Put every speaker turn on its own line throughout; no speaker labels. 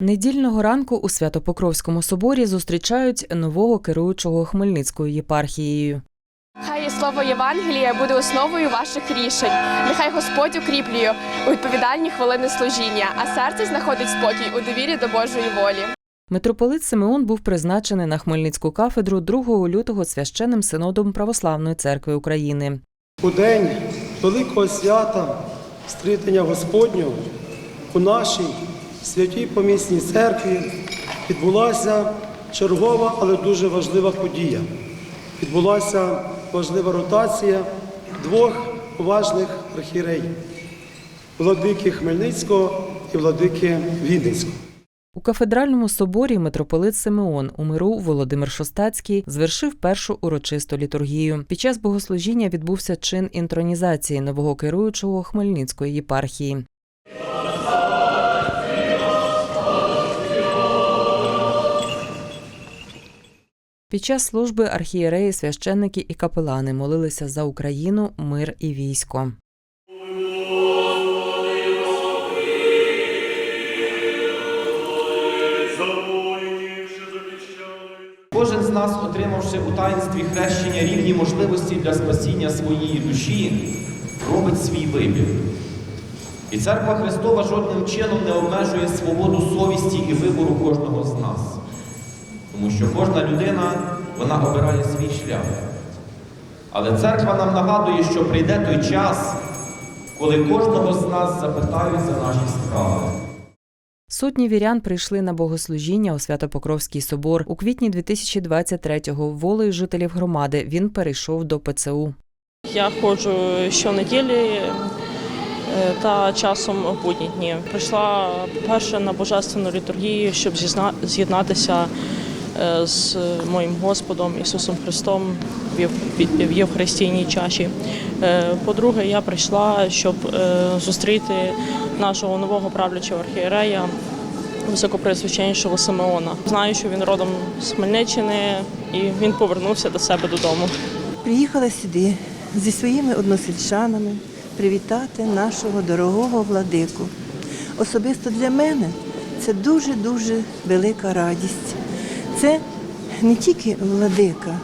Недільного ранку у Святопокровському соборі зустрічають нового керуючого Хмельницькою єпархією.
Хай слово Євангелія буде основою ваших рішень. Нехай Господь укріплює у відповідальні хвилини служіння, а серце знаходить спокій у довірі до Божої волі.
Митрополит Симеон був призначений на Хмельницьку кафедру 2 лютого священним синодом Православної церкви України.
У день великого свята стрітення Господнього у нашій святій помісній церкві відбулася чергова, але дуже важлива подія. Відбулася важлива ротація двох поважних архієреїв владики Хмельницького і владики Вінницького.
У кафедральному соборі митрополит Симеон у миру Володимир Шостацький звершив першу урочисту літургію. Під час богослужіння відбувся чин інтронізації нового керуючого Хмельницької єпархії. Під час служби архієреї, священники і капелани молилися за Україну, мир і військо.
Кожен з нас, отримавши у таїнстві хрещення рівні можливості для спасіння своєї душі, робить свій вибір. І церква Христова жодним чином не обмежує свободу совісті і вибору кожного з нас. Кожна людина вона обирає свій шлях. Але церква нам нагадує, що прийде той час, коли кожного з нас запитають за наші справи.
Сотні вірян прийшли на богослужіння у Святопокровський собор. У квітні 2023-го волею жителів громади він перейшов до ПЦУ.
Я ходжу щонеділі е, та часом в будні дні. Прийшла перше на божественну літургію, щоб з'єднатися з моїм Господом Ісусом Христом в Єв- Євхаристійній чаші. Е, По-друге, я прийшла, щоб е, зустріти нашого нового правлячого архієрея, високопреосвященнішого Симеона. Знаю, що він родом з Хмельниччини і він повернувся до себе додому.
Приїхала сюди зі своїми односельчанами привітати нашого дорогого владику. Особисто для мене це дуже-дуже велика радість. Це не тільки владика,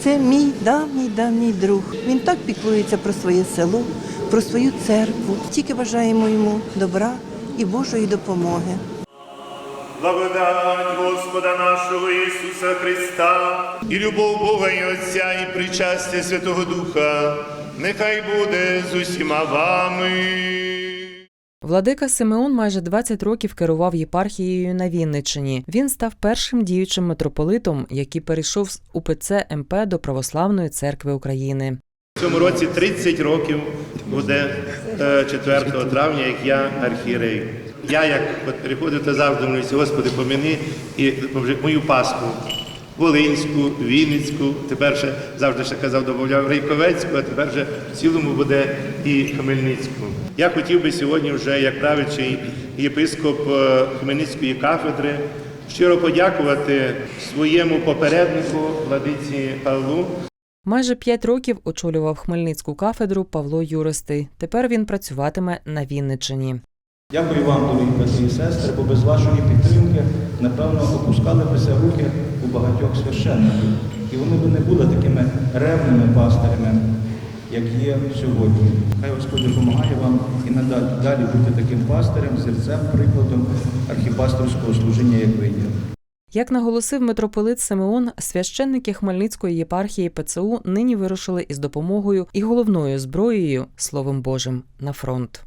це мій давній давній друг. Він так піклується про своє село, про свою церкву. Тільки бажаємо йому добра і Божої допомоги.
Благодать Господа нашого Ісуса Христа і любов Бога і Отця, і причастя Святого Духа, нехай буде з усіма вами.
Владика Симеон майже 20 років керував єпархією на Вінниччині. Він став першим діючим митрополитом, який перейшов з УПЦ МП до Православної церкви України.
В цьому році 30 років буде е, 4 травня, як я архієрей. Я, як приходив, завжди молюся, Господи, поміни і мою пасху. Волинську, Вінницьку, тепер ще завжди ще казав, додавав Рейковецьку, а тепер вже в цілому буде і Хмельницьку. Я хотів би сьогодні вже, як правичий єпископ е, Хмельницької кафедри, щиро подякувати своєму попереднику, владиці Павлу,
Майже п'ять років очолював Хмельницьку кафедру Павло Юристий. Тепер він працюватиме на Вінниччині.
Дякую вам, дорогі брати і сестри, бо без вашої підтримки, напевно, опускали бися руки у багатьох священників. І вони б не були такими ревними пастирями, як є сьогодні. Хай Господь допомагає вам і надалі далі бути таким пастирем, зірцем, прикладом архіпасторського служіння, як ви є.
Як наголосив митрополит Симеон, священники Хмельницької єпархії ПЦУ нині вирушили із допомогою і головною зброєю Словом Божим на фронт.